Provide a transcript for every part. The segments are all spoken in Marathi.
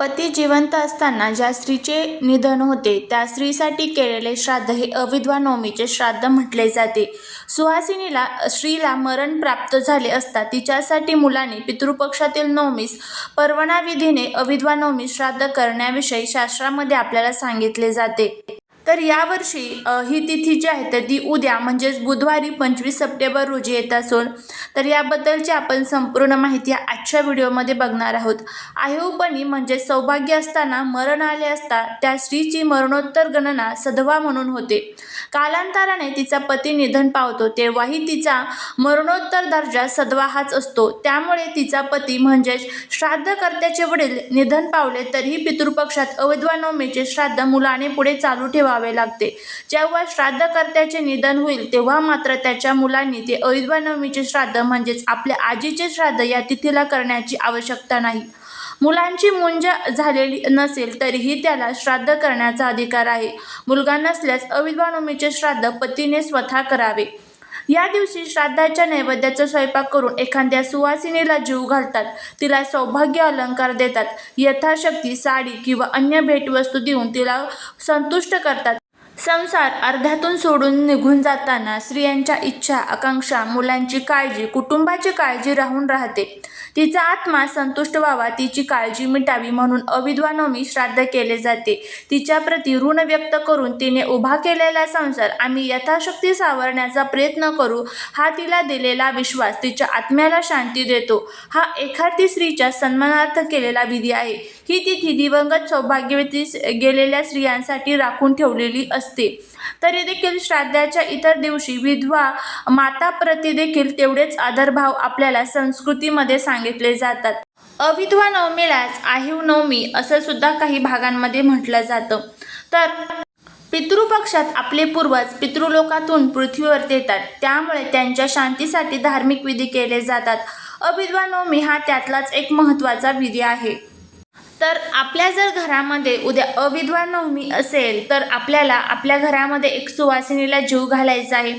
पती जिवंत असताना ज्या स्त्रीचे निधन होते त्या स्त्रीसाठी केलेले श्राद्ध हे अविधवा नवमीचे श्राद्ध म्हटले जाते. सुहासिनीला स्त्रीला मरण प्राप्त झाले असता तिच्यासाठी मुलाने पितृपक्षातील नवमीस परवाना विधीने अविधवा नवमी श्राद्ध करण्याविषयी शास्त्रामध्ये आपल्याला सांगितले जाते. तर यावर्षी ही तिथी जी आहे तर ती उद्या म्हणजेच बुधवारी पंचवीस सप्टेंबर रोजी येत असून तर याबद्दलची आपण संपूर्ण माहिती आजच्या व्हिडिओमध्ये बघणार आहोत. आहिवपणी म्हणजे सौभाग्य असताना मरण आले असता त्या स्त्रीची मरणोत्तर गणना सधवा म्हणून होते. कालांतराने तिचा पती निधन पावतो तेव्हाही तिचा मरणोत्तर दर्जा सदवा हाच असतो. त्यामुळे तिचा पती म्हणजेच श्राद्धकर्त्याचे वडील निधन पावले तरीही पितृपक्षात अवैधवा नवमीचे श्राद्ध मुलाने पुढे चालू ठेवावे. लागते. जेव्हा श्राद्धकर्त्याचे निधन होईल तेव्हा मात्र त्याच्या मुलांनी ते अवैधवा नवमीचे श्राद्ध म्हणजेच आपल्या आजीचे श्राद्ध या तिथीला करण्याची आवश्यकता नाही. मुलांची मुंज झालेली नसेल तरीही त्याला श्राद्ध करण्याचा अधिकार आहे. मुलगा नसल्यास अविधवा श्राद्ध पतीने स्वतः करावे. या दिवशी श्राद्धाच्या नैवेद्याचा स्वयंपाक करून एखाद्या सुवासिनीला जीव घालतात. तिला सौभाग्य अलंकार देतात. यथाशक्ती साडी किंवा अन्य भेटवस्तू देऊन तिला संतुष्ट करतात. संसार अर्ध्यातून सोडून निघून जाताना स्त्रियांच्या इच्छा आकांक्षा मुलांची काळजी कुटुंबाची काळजी राहून राहते. तिचा आत्मा संतुष्ट व्हावा तिची काळजी मिटावी म्हणून अविद्वानोमी श्राद्ध केले जाते. तिच्याप्रती ऋण व्यक्त करून तिने उभा केलेला संसार आम्ही यथाशक्ती सावरण्याचा प्रयत्न करू हा तिला दिलेला विश्वास तिच्या आत्म्याला शांती देतो. हा एखादी स्त्रीच्या सन्मानार्थ केलेला विधी आहे. ही तिथी दिवंगत सौभाग्यवती गेलेल्या स्त्रियांसाठी राखून ठेवलेली असते. तरी देखील श्राद्धाच्या इतर दिवशी विधवा माताप्रती देखील तेवढेच आदरभाव आपल्याला संस्कृतीमध्ये सांगितले जातात. अविधवा नवमीलाच आहिव नवमी असं सुद्धा काही भागांमध्ये म्हटलं जातं. तर पितृपक्षात आपले पूर्वज पितृलोकातून पृथ्वीवर येतात. त्यामुळे त्यांच्या शांतीसाठी धार्मिक विधी केले जातात. अविधवा नवमी हा त्यातलाच एक महत्त्वाचा विधी आहे. तर आपल्या जर घरामध्ये उद्या अविधवा नवमी असेल तर आपल्याला आपल्या घरामध्ये एक सुवासिनीला जीव घालायचा आहे.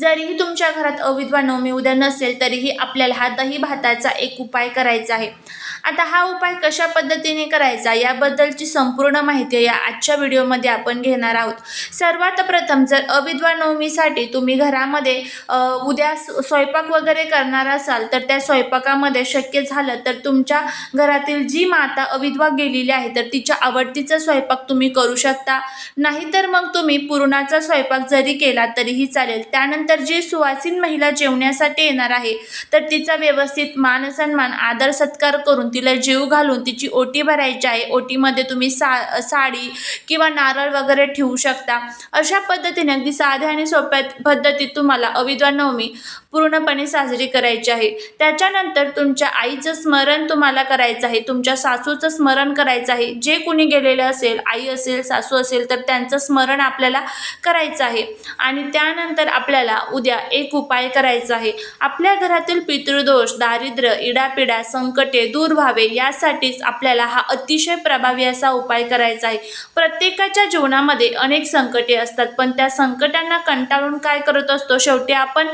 जरीही तुमच्या घरात अविधवा नवमी उद्या नसेल तरीही आपल्याला हा दही भाताचा एक उपाय करायचा आहे. आता हा उपाय कशा पद्धतीने करायचा याबद्दलची संपूर्ण माहिती या आजच्या व्हिडिओमध्ये आपण घेणार आहोत. सर्वात प्रथम जर अविधवा नवमीसाठी तुम्ही घरामध्ये उद्या स्वयंपाक वगैरे करणार असाल तर त्या स्वयंपाकामध्ये शक्य झालं तर तुमच्या घरातील जी माता अविधवा गेलेली आहे तर तिच्या आवडतीचा स्वयंपाक तुम्ही करू शकता. नाहीतर मग तुम्ही पुरणाचा स्वयंपाक जरी केला तरीही चालेल. त्यानंतर जी सुवासीन महिला जेवण्यासाठी येणार आहे तर तिचा व्यवस्थित मान सन्मान आदर सत्कार करून तिला जीव घालून तिची ओटी भरायची आहे. ओटीमध्ये तुम्ही सा साडी किंवा नारळ वगैरे ठेवू शकता. अशा पद्धतीने अगदी साध्या आणि सोप्या पद्धतीत तुम्हाला अविधवा नवमी पूर्णपणे साजरी करायची आहे. त्याच्यानंतर तुमच्या आईचं स्मरण तुम्हाला करायचं आहे. तुमच्या सासूचं स्मरण करायचं आहे. जे कुणी गेलेलं असेल आई असेल सासू असेल तर त्यांचं स्मरण आपल्याला करायचं आहे. आणि त्यानंतर आपल्याला उद्या एक उपाय करायचा आहे. आपल्या घरातील पितृदोष दारिद्र्य इडापिडा संकटे दूर व्हावे यासाठीच आपल्याला हा अतिशय प्रभावी असा उपाय करायचा आहे. प्रत्येकाच्या जीवनामध्ये अनेक संकटे असतात. पण त्या संकटांना कंटाळून काय करत असतो? शेवटी आपण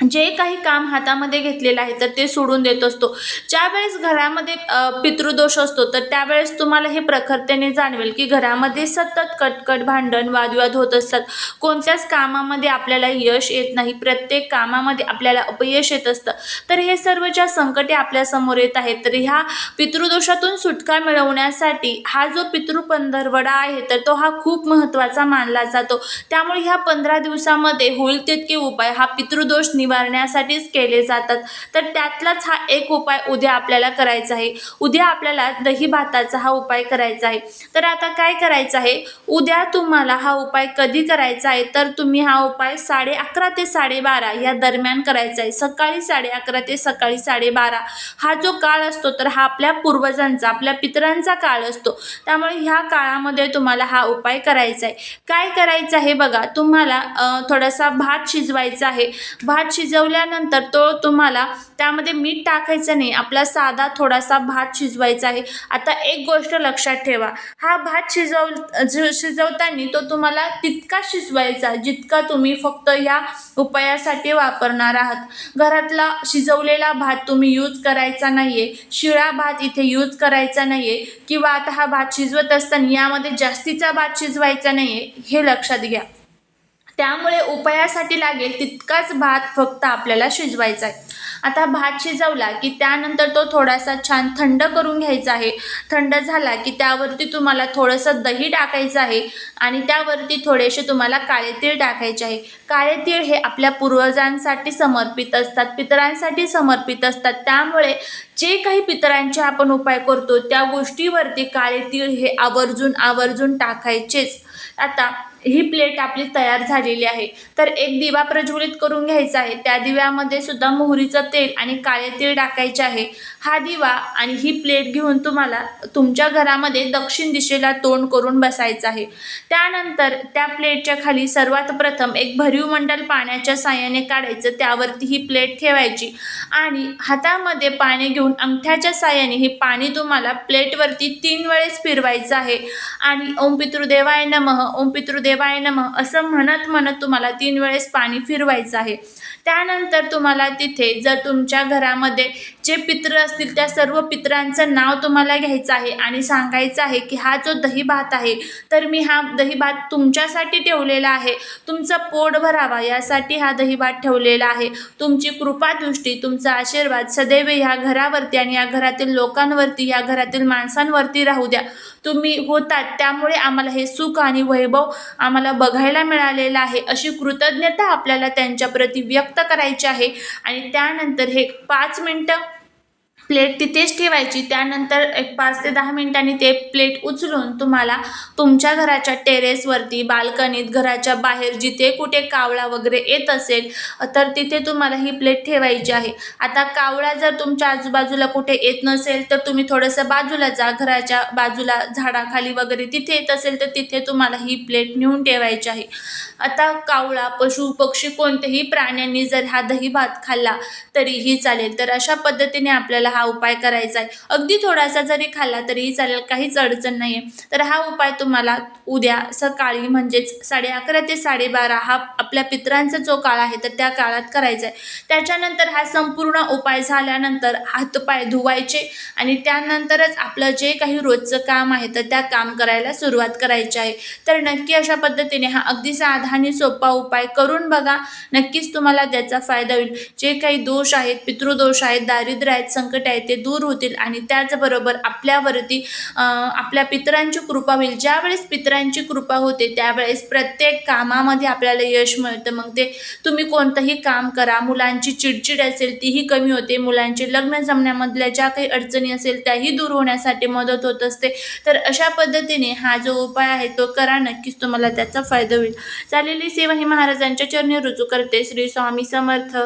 जे काही काम हातामध्ये घेतलेलं आहे तर ते सोडून देत असतो. ज्यावेळेस घरामध्ये पितृदोष असतो तर त्यावेळेस तुम्हाला हे प्रखरतेने जाणवेल की घरामध्ये सतत कटकट भांडण वादविवाद होत असतात. कोणत्याच कामामध्ये आपल्याला यश येत नाही. प्रत्येक कामामध्ये आपल्याला अपयश येत असतं. तर हे सर्व ज्या संकटे आपल्यासमोर येत आहेत तर ह्या पितृदोषातून सुटका मिळवण्यासाठी हा जो पितृपंधरवडा आहे तर तो हा खूप महत्त्वाचा मानला जातो. त्यामुळे ह्या पंधरा दिवसामध्ये होईल तितके उपाय. हा पितृदोष निवारण्यासाठीच केले जातात. तर त्यातलाच हा एक उपाय उद्या आपल्याला करायचा आहे. उद्या आपल्याला दही भाताचा हा उपाय करायचा आहे. तर आता काय करायचं आहे? उद्या तुम्हाला हा उपाय कधी करायचा आहे? तर तुम्ही हा उपाय साडे अकरा ते साडेबारा या दरम्यान करायचा आहे. सकाळी साडे अकरा ते सकाळी साडेबारा हा जो काळ असतो तर हा आपल्या पूर्वजांचा आपल्या पितरांचा काळ असतो. त्यामुळे ह्या काळामध्ये तुम्हाला हा उपाय करायचा आहे. काय करायचं आहे बघा? तुम्हाला थोडासा भात शिजवायचा आहे. भात शिजवल्यानंतर तो तुम्हाला त्यामध्ये मीठ टाकायचं नाही आपला साधा थोडासा भात शिजवायचा आहे. आता एक गोष्ट लक्षात ठेवा हा भात शिजव शिजवताना तो तुम्हाला तितका शिजवायचा जितका तुम्ही फक्त ह्या उपायासाठी वापरणार आहात. घरातला शिजवलेला भात तुम्ही यूज करायचा नाही आहे शिळा भात इथे यूज करायचा नाही आहे किंवा आता हा भात शिजवत असताना यामध्ये जास्तीचा भात शिजवायचा नाही आहे हे लक्षात घ्या. त्यामुळे उपायासाठी लागेल तितकाच भात फक्त आपल्याला शिजवायचा आहे. आता भात शिजवला की त्यानंतर तो थोडासा छान थंड करून घ्यायचा आहे. थंड झाला की त्यावरती तुम्हाला थोडंसं दही टाकायचं आहे आणि त्यावरती थोडेसे तुम्हाला काळे तीळ टाकायचे आहे. काळे तीळ हे आपल्या पूर्वजांसाठी समर्पित असतात पितरांसाठी समर्पित असतात. त्यामुळे जे काही पितरांचे आपण उपाय करतो त्या गोष्टीवरती काळे तीळ हे आवर्जून आवर्जून टाकायचेच. आता ही प्लेट आपली तयार झालेली आहे. तर एक दिवा प्रज्वलित करून घ्यायचा आहे. त्या दिव्यामध्ये सुद्धा मोहरीचं तेल आणि काळे तीळ टाकायचे आहे. हा दिवा आणि ही प्लेट घेऊन तुम्हाला तुमच्या घरामध्ये दक्षिण दिशेला तोंड करून बसायचं आहे. त्यानंतर त्या प्लेटच्या खाली सर्वात प्रथम एक भरीव मंडल पाण्याच्या साह्याने काढायचं. त्यावरती ही प्लेट ठेवायची आणि हातामध्ये पाणी घेऊन अंगठ्याच्या साह्याने हे पाणी तुम्हाला प्लेटवरती तीन वेळेस फिरवायचं आहे. आणि ओम पितृदेवाय नमः. ओम देवाय नम असं म्हणत म्हणत तुम्हाला तीन वेळेस पाणी फिरवायचं आहे. त्यानंतर तुम्हाला तिथे जर तुमच्या घरामध्ये जे पित्र असतील त्या सर्व पित्रांचं नाव तुम्हाला घ्यायचं आहे आणि सांगायचं आहे की हा जो दही भात आहे तर मी हा दही भात तुमच्यासाठी ठेवलेला आहे. तुमचं पोट भरावा यासाठी हा दही भात ठेवलेला आहे. तुमची कृपादृष्टी तुमचा आशीर्वाद सदैव ह्या घरावरती आणि या घरातील लोकांवरती या घरातील माणसांवरती राहू द्या. तुम्ही होतात त्यामुळे आम्हाला हे सुख आणि वैभव आम्हाला बघायला मिळालेलं आहे. अशी कृतज्ञता आपल्याला त्यांच्याप्रती व्यक्त करायची आहे. आणि त्यानंतर हे पाच मिनटं प्लेट तिथेच ठेवायची. त्यानंतर एक पाच ते दहा मिनिटांनी ते प्लेट उचलून तुम्हाला तुमच्या घराच्या टेरेसवरती बाल्कनीत घराच्या बाहेर जिथे कुठे कावळा वगैरे येत असेल तर तिथे तुम्हाला ही प्लेट ठेवायची आहे. आता कावळा जर तुमच्या आजूबाजूला कुठे येत नसेल तर तुम्ही थोडंसं बाजूला जा. घराच्या बाजूला झाडाखाली वगैरे तिथे येत असेल तर तिथे तुम्हाला ही प्लेट नेऊन ठेवायची आहे. आता कावळा पशु पक्षी कोणत्याही प्राण्यांनी जर हा दही भात खाल्ला तरीही चालेल. तर अशा पद्धतीने आपल्याला हा उपाय करायचा आहे अगदी थोडासा जरी खाल्ला तरीही चालेल काहीच अडचण नाही आहे तर हा उपाय तुम्हाला उद्या सकाळी म्हणजेच साडे अकरा ते साडेबारा हा आपल्या पितरांचा जो काळ आहे तर त्या काळात करायचा आहे त्याच्यानंतर हा संपूर्ण उपाय झाल्यानंतर हातपाय धुवायचे आणि त्यानंतरच आपलं जे काही रोजचं काम आहे तर त्या काम करायला सुरुवात करायची आहे. तर नक्की अशा पद्धतीने हा अगदी साधा आणि सोपा उपाय करून बघा. नक्कीच तुम्हाला त्याचा फायदा होईल. जे काही दोष आहेत पितृदोष आहेत दारिद्र्य आहेत संकट आहे ते दूर होतील आणि त्याचबरोबर आपल्यावरती आपल्या पितरांची कृपा होईल. ज्यावेळेस पितरांची कृपा होते त्यावेळेस प्रत्येक कामामध्ये आपल्याला यश मिळतं. मग ते तुम्ही कोणतंही काम करा. मुलांची चिडचिड असेल तीही कमी होते. मुलांचे लग्न जमण्यामधल्या ज्या काही अडचणी असेल त्याही दूर होण्यासाठी मदत होत असते. तर अशा पद्धतीने हा जो उपाय आहे तो करा. नक्कीच तुम्हाला त्याचा फायदा होईल. चालेली सेवा ही महाराजांच्या चरणी रुजू करते. श्री स्वामी समर्थ.